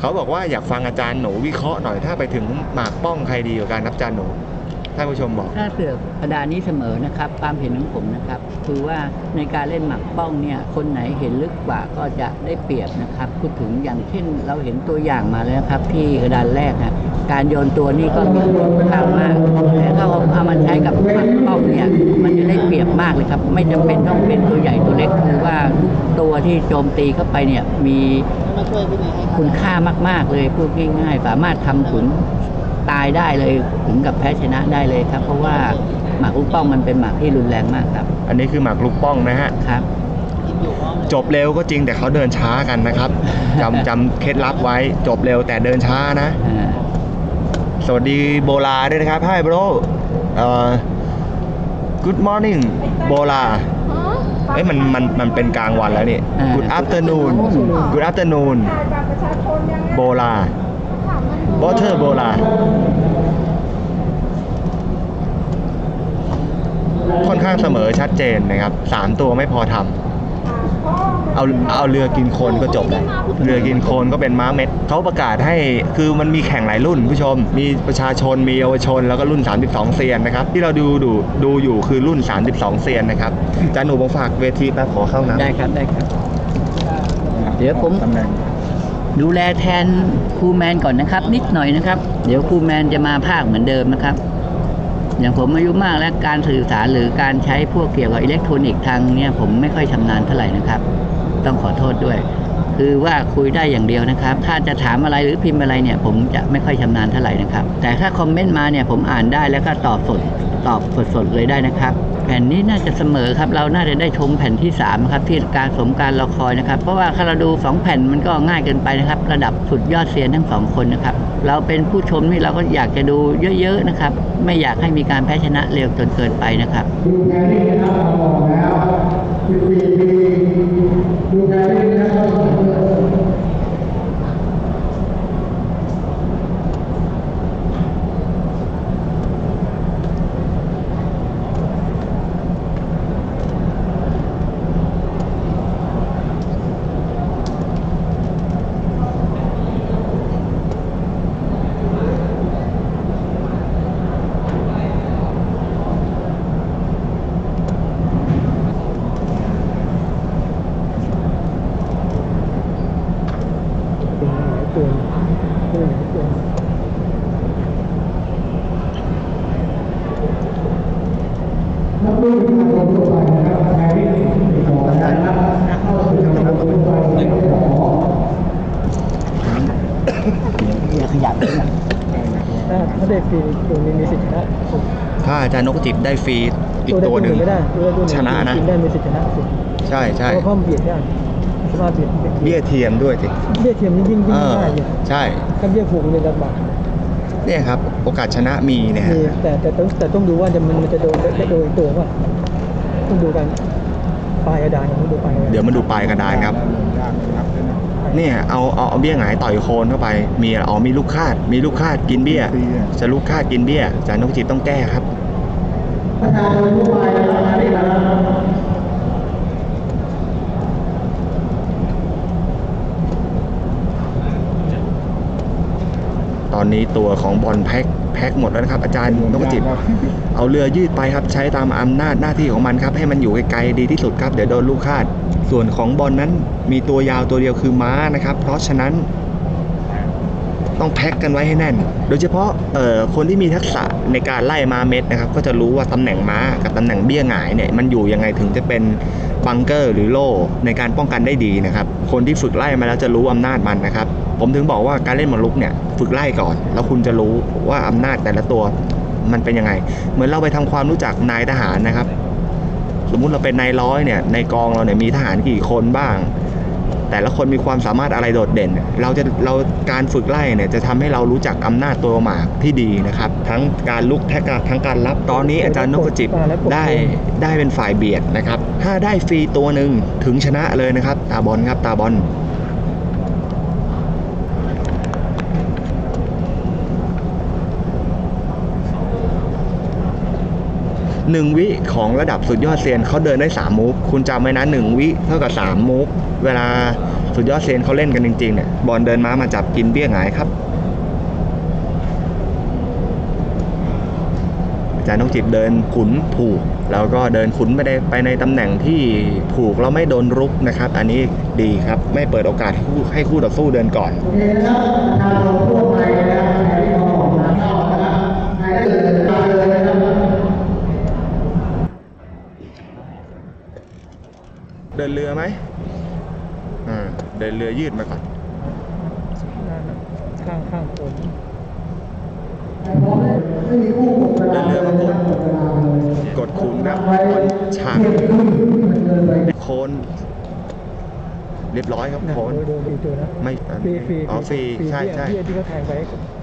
เขาบอกว่าอยากฟังอาจารย์หนูวิเคราะห์หน่อยถ้าไปถึงหมากป้องใครดีกว่ากันนับอาจารย์หนูท่านผู้ชมบอก ถ้าเสือกกระดานนี้เสมอนะครับ ความเห็นของผมนะครับ คือว่าในการเล่นหมากป้องเนี่ยคนไหนเห็นลึกกว่าก็จะได้เปรียบนะครับพูดถึงอย่างเช่นเราเห็นตัวอย่างมาแล้วครับ ที่กระดานแรกนะการโยนตัวนี่ก็มีความมาก มากเลยครับ ไม่จำเป็นต้องเป็นตัวใหญ่ตัวเล็กคือว่าทุกตัวที่โจมตีเข้าไปเนี่ยมีคุณค่ามาก ๆเลยพูดง่ายๆสามารถทำขุนตายได้เลยถึงกับแพ้ชนะได้เลยครับ เพราะว่าหมากลูกป้องมันเป็นหมากที่รุนแรงมากครับ อันนี้คือหมากลูกป้องนะฮะครับจบเร็วก็จริงแต่เขาเดินช้ากันนะครับจำจำเคล็ดลับไว้จบเร็วแต่เดินช้านะอ่าสวัสดีโบลาด้วยนะครับ Hi bro เอ่อ Good morning โบลาเอ้ยมันมันมันเป็นกลางวันแล้วนี่ Good afternoon Good afternoon โบลา Water โบลา ค่อนข้างเสมอชัดเจนนะครับสามตัวไม่พอทำ เอาเอาเรือกินโคลนก็จบแล้วเรือกินโคลนก็เป็นม้าเม็ดเขาประกาศให้คือมันมีแข่งหลายรุ่นผู้ชม มีประชาชนมีเยาวชน แล้วก็รุ่น 32 เซียนนะครับ ที่เราดูดูดูอยู่คือรุ่น 32 เซียนนะครับจานหนูผมฝากเวทีแป๊บขอเข้าน้ำได้ครับได้ครับ เดี๋ยวผมตำแหน่งดูแลแทนครูแมนก่อนนะครับ นิดหน่อยนะครับ เดี๋ยวครูแมนจะมาภาคเหมือนเดิมนะครับ อย่างผมอายุมากและการสื่อสารหรือการใช้พวกเกี่ยวกับอิเล็กทรอนิกส์ทางเนี่ยผมไม่ค่อยชำนาญเท่าไหร่นะครับ ต้องขอโทษด้วย คือว่าคุยได้อย่างเดียวนะครับ ถ้าจะถามอะไรหรือพิมพ์อะไรเนี่ยผมจะไม่ค่อยชำนาญเท่าไหร่นะครับ แต่ถ้าคอมเมนต์มาเนี่ยผมอ่านได้แล้วก็ตอบสดตอบสดๆเลยได้นะครับ แผ่นนี้น่าจะเสมอครับ เราน่าจะได้ชมแผ่นที่3ครับที่การสมการรอคอยนะครับ เพราะว่าถ้าเราดู 2 แผ่นมันก็ง่ายเกินไปนะครับ ระดับสุดยอดเซียนทั้งสองคนนะครับ เราเป็นผู้ชมนี่เราก็อยากจะดูเยอะๆนะครับ ไม่อยากให้มีการแพ้ชนะเร็วจนเกินไปนะครับดูแพรรี่นะครับมองแล้ว14ปีดูแพรรี่นะครับ นักวิ่งทางทั่วไปนะครับแพรรี่ขอนะครับเข้าสู่ทางทั่วไปขอ อย่าขยับเลยนะ ถ้าถ้าได้ฟรีตัวนี้มีสิทธิ์ชนะถ้าอาจารย์นกจิบได้ฟรีอีกตัวหนึ่งไม่ได้ตัวใดตัวหนึ่งชนะนะกินได้มีสิทธิ์ชนะสิใช่ใช่เพราะเขาเบียดได้สามารถเบียดเบี้ยเทียมด้วยสิเบี้ยเทียมนี่ยิ่งยิ่เององ่ายเลยใช่ถ้าเบี้ยผูกเนี่ยลำบากเนี่ยครับโอกาสชนะมีเนี่ยฮะมีแต่แต่ต้องแต่ต้องดูว่าจะมันมันจะโดนได้โดนตัวว่าต้องดูกันปลายกระดานต้องดูปลายกระดานเดี๋ยวมาดูปลายกระดานครับ เนี่ยเอาเอาเอาเบี้ยหงายต่อยโคนเข้าไป มีอะไรอ๋อมีลูกคาด มีลูกคาดกินเบี้ย จะลูกคาดกินเบี้ยอาจารย์นกจิตต้องแก้ครับประชาชนทั่วไปนะครับแพรรี่นะครับตอนนี้ตัวของบอลแพ็ค แพ็คหมดแล้วนะครับ อาจารย์นกจิต เอาเรือยืดไปครับ ใช้ตามอำนาจหน้าที่ของมันครับ ให้มันอยู่ไกลๆดีที่สุดครับ เดี๋ยวโดนลูกคาด ส่วนของบอลนั้นมีตัวยาวตัวเดียวคือม้านะครับ เพราะฉะนั้นต้องแพ็คกันไว้ให้แน่น โดยเฉพาะเอ่อคนที่มีทักษะในการไล่ม้าเม็ดนะครับ ก็จะรู้ว่าตำแหน่งม้ากับตำแหน่งเบี้ยหงายเนี่ยมันอยู่ยังไงถึงจะเป็นบังเกอร์หรือโล่ในการป้องกันได้ดีนะครับ คนที่ฝึกไล่มาแล้วจะรู้อำนาจมันนะครับ ผมถึงบอกว่าการเล่นหมากรุกเนี่ยฝึกไล่ก่อน แล้วคุณจะรู้ว่าอำนาจแต่ละตัวมันเป็นยังไง เหมือนเราไปทำความรู้จักนายทหารนะครับ สมมุติเราเป็นนายร้อยเนี่ยในกองเราเนี่ยมีทหารกี่คนบ้าง แต่ละคนมีความสามารถอะไรโดดเด่น เราจะเราการฝึกไล่เนี่ยจะทำให้เรารู้จักอำนาจตัวหมากที่ดีนะครับ ทั้งการลุกแทกทั้งการรับตอนนี้อาจารย์นพจิบได้ได้เป็นฝ่ายเบียดนะครับ ถ้าได้ฟรีตัวหนึ่งถึงชนะเลยนะครับ ตาบอลครับตาบอล หนึ่งวิของระดับสุดยอดเซียนเขาเดินได้ 3 มูฟคุณจำไว้นะหนึ่งวิเท่ากับ 3 มูฟเวลาสุดยอดเซียนเขาเล่นกันจริงๆเนี่ยบอลเดินม้ามาจับกินเบี้ยหงายครับอาจารย์นกจิบเดินขุนผูก แล้วก็เดินขุนไปในไปในตำแหน่งที่ผูกแล้วไม่โดนรุกนะครับ อันนี้ดีครับไม่เปิดโอกาสให้คู่ให้คู่ต่อสู้เดินก่อน เดินเรือยืดมาก่อนนั่นน่ะข้างข้างคนไม่มีคู่กดเวลาเดินเรือมากดกดเวลาเลยกดขุนครับฉากเที่ยงครึ่งมันเดินไปโคนเรียบร้อยครับนะโคนโดยโดยมีตัวนะไม่อันฟรีฟรีอ๋อฟรีใช่ใช่เบี้ยที่เขาแทงไป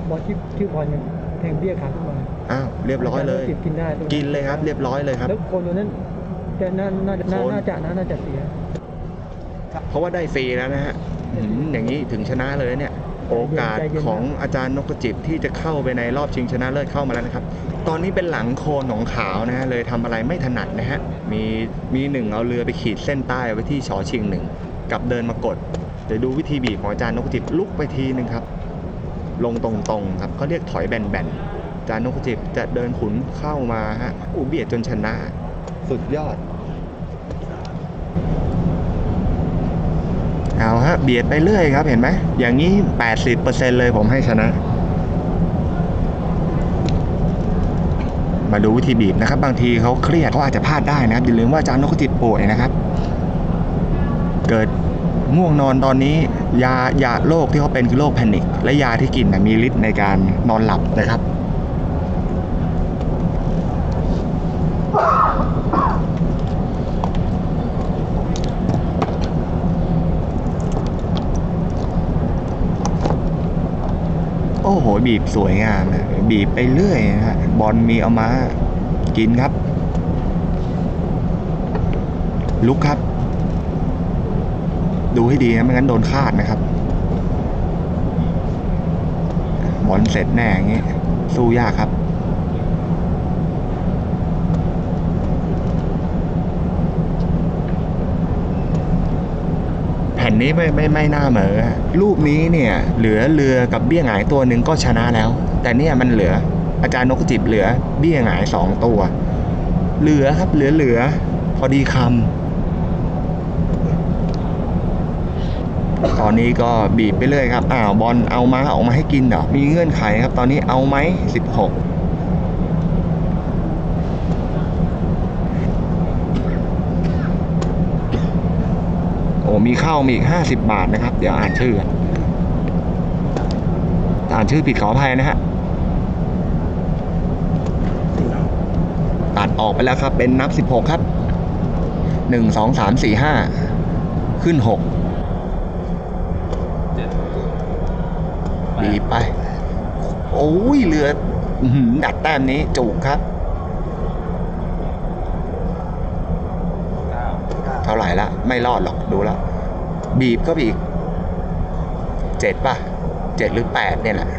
บอลที่ชื่อบอลเนี่ยแทงเบี้ยขาขึ้นมาอ้าวเรียบร้อยเลยติดกินได้ตรงกินเลยครับ เรียบร้อยเลยครับแล้วคนตัวนั้นจะน่าน่าน่าคนน่าจะน่าน่าจะเสีย เพราะว่าได้ฟรีแล้วนะฮะอืมอย่างนี้ถึงชนะเลยเนี่ยโอกาสของอาจารย์นกกระจิบที่จะเข้าไปในรอบชิงชนะเลิศเข้ามาแล้วนะครับ ตอนนี้เป็นหลังโคนของขาวนะฮะเลยทำอะไรไม่ถนัดนะฮะมีมีหนึ่งเอาเรือไปขีดเส้นใต้ไว้ที่ชอชิงหนึ่งกับเดินมากดเดี๋ยวดูวิธีบีบของอาจารย์นกกระจิบลุกไปทีหนึ่งครับ ลงตรงๆครับเขาเรียกถอยแบนๆอาจารย์นกกระจิบจะเดินขุนเข้ามาฮะอูเบียดจนชนะ สุดยอด เอาฮะเบียดไปเรื่อยครับเห็นไหมอย่างนี้ 80%เลยผมให้ชนะ มาดูวิธีบีบนะครับ บางทีเขาเครียดเขาอาจจะพลาดได้นะครับอย่าลืมว่าอาจารย์นกจิบป่วยนะครับ เกิดง่วงนอนตอนนี้ยายาโรคที่เขาเป็นคือโรคแพนิคและยาที่กินนะมีฤทธิ์ในการนอนหลับนะครับ โอ้โหบีบสวยงามนะบีบไปเรื่อยนะฮะบอลมีเอามากินครับ ลุกครับ ดูให้ดีนะไม่งั้นโดนคาดนะครับ บอลเสร็จแน่อย่างนี้สู้ยากครับ ผ่นนี้ไม่ไม่ไม่น่าเหมอรูปนี้เนี่ยเหลือเรือกับเบี้ยหงายตัวหนึ่งก็ชนะแล้ว แต่เนี่ยมันเหลืออาจารย์นกจิบเหลือเบี้ยหงายสองตัว เหลือครับเหลือเหลือ พอดีคำตอนนี้ก็บีบไปเรื่อยครับอ้าวบอลเอาม้าออกมาให้กินเหรอมีเงื่อนไขครับ ตอนนี้เอาไหมสิบหก มีเข้ามีอีกห้าสิบบาทนะครับ เดี๋ยวอ่านชื่อกันอ่านชื่อผิดขออภัยนะฮะตัดออกไปแล้วครับ เป็นนับสิบหกครับหนึ่งสองสามสี่ห้าขึ้นหกบีบไป โอ้ยเรืออื้อหือดัดแต้มนี้จุกครับ เท่าไหร่ละ ไม่รอดหรอก ดูแล้ว บีบก็บีบเจ็ดป่ะเจ็ดหรือแปดเนี่ยแหละ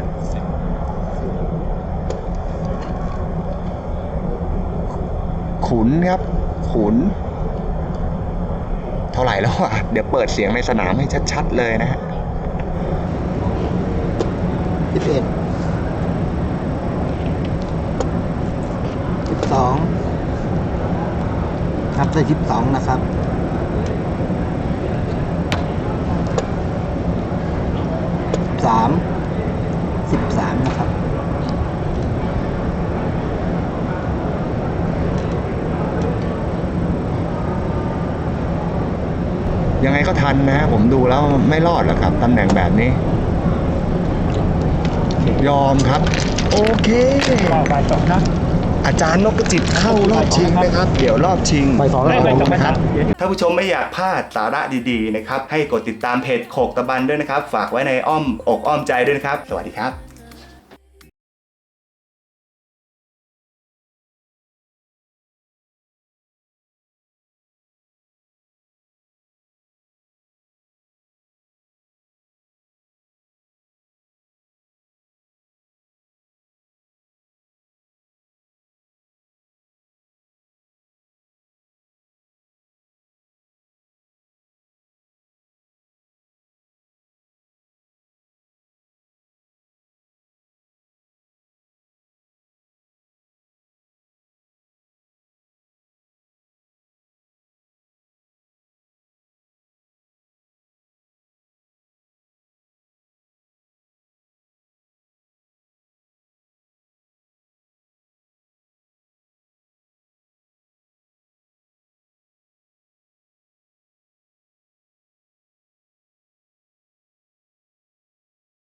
ขุนครับ ขุน เท่าไหร่แล้วอะ เดี๋ยวเปิดเสียงในสนามให้ชัด ๆ เลยนะฮะสิบเอ็ดสิบสองครับได้สิบสองนะครับ สามสิบสามนะครับ ยังไงก็ทันนะฮะผมดูแล้วไม่รอดหรอกครับตำแหน่งแบบนี้ ยอมครับ โอเค ต่อไปสองนะ อาจารย์นกกระจิบเข้ารอบชิงนะครับ เดี๋ยวรอบชิงไปสองแล้วไม่ไม่จบไม่คทัรันบถ้าผู้ชมไม่อยากพลาดสาระดีๆนะครับ ให้กดติดตามเพจโขกตะบันด้วยนะครับ ฝากไว้ในอ้อมอกอ้อมใจด้วยนะครับ สวัสดีครับ